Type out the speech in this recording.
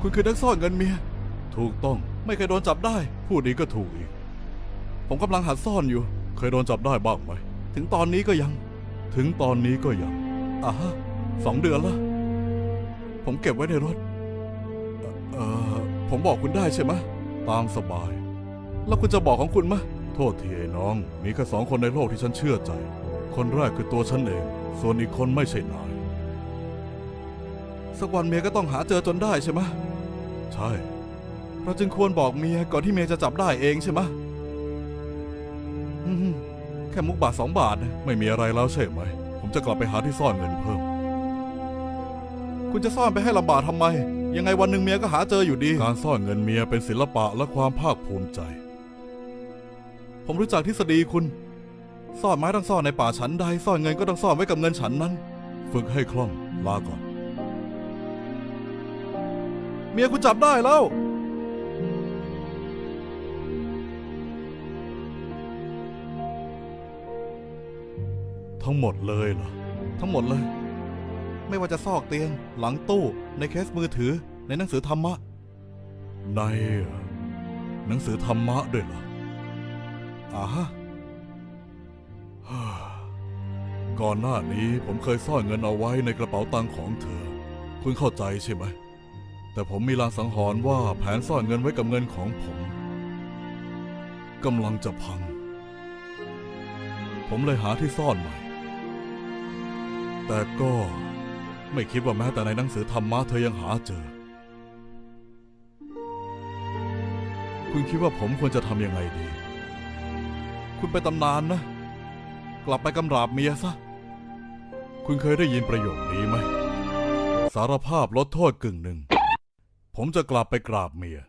คุณคือนักซ่อนเงินเมีย ถูกต้องไม่เคยโดนจับได้ พูดอีกก็ถูกอีก ผมกำลังหัดซ่อนอยู่ เคยโดนจับได้บ้างไหม ถึงตอนนี้ก็ยัง ถึงตอนนี้ก็ยังอ่าฮะสองเดือนละผมเก็บไว้ในรถ เอ่อ ผมบอกคุณได้ใช่ไหมตามสบาย แล้วคุณจะบอกของคุณไหมโทษทีไอ้น้อง มีแค่สองคนในโลกที่ฉันเชื่อใจ คนแรกคือตัวฉันเอง ส่วนอีกคนไม่ใช่นาย สักวันเมียก็ต้องหาเจอจนได้ใช่ไหม ใช่ เราจึงควรบอกเมียก่อนที่เมียจะจับได้เองใช่ไหมอืมแค่มุกบาทสองบาทนะไม่มีอะไรแล้วใช่ไหม ผมจะกลับไปหาที่ซ่อนเงินเพิ่ม คุณจะซ่อนไปให้ลำบากทำไม ยังไงวันหนึ่งเมียก็หาเจออยู่ดี การซ่อนเงินเมียเป็นศิลปะและความภาคภูมิใจ ผมรู้จักทฤษฎีคุณ ซ่อนไม้ต้องซ่อนในป่าฉันใด ซ่อนเงินก็ต้องซ่อนไว้กับเงินฉันนั้น ฝึกให้คล่อง ลาก่อน เมียคุณจับได้แล้ว ทั้งหมดเลยเหรอ ทั้งหมดเลย ไม่ว่าจะซอกเตียง หลังตู้ ในเคสมือถือ ในหนังสือธรรมะ ในเอ่อหนังสือธรรมะด้วยเหรออ่าฮะฮ่าก่อนหน้านี้ผมเคยซ่อนเงินเอาไว้ในกระเป๋าตังค์ของเธอ คุณเข้าใจใช่ไหม แต่ผมมีลางสังหรณ์ว่าแผนซ่อนเงินไว้กับเงินของผมกำลังจะพัง ผมเลยหาที่ซ่อนใหม่ แต่ก็ไม่คิดว่าแม้แต่ในหนังสือธรรมะเธอยังหาเจอ คุณคิดว่าผมควรจะทำยังไงดี คุณไปตำนานนะ กลับไปกำราบเมียซะ คุณเคยได้ยินประโยคนี้ไหม สารภาพลดโทษกึ่งหนึ่ง ผมจะกลับไปกราบเมีย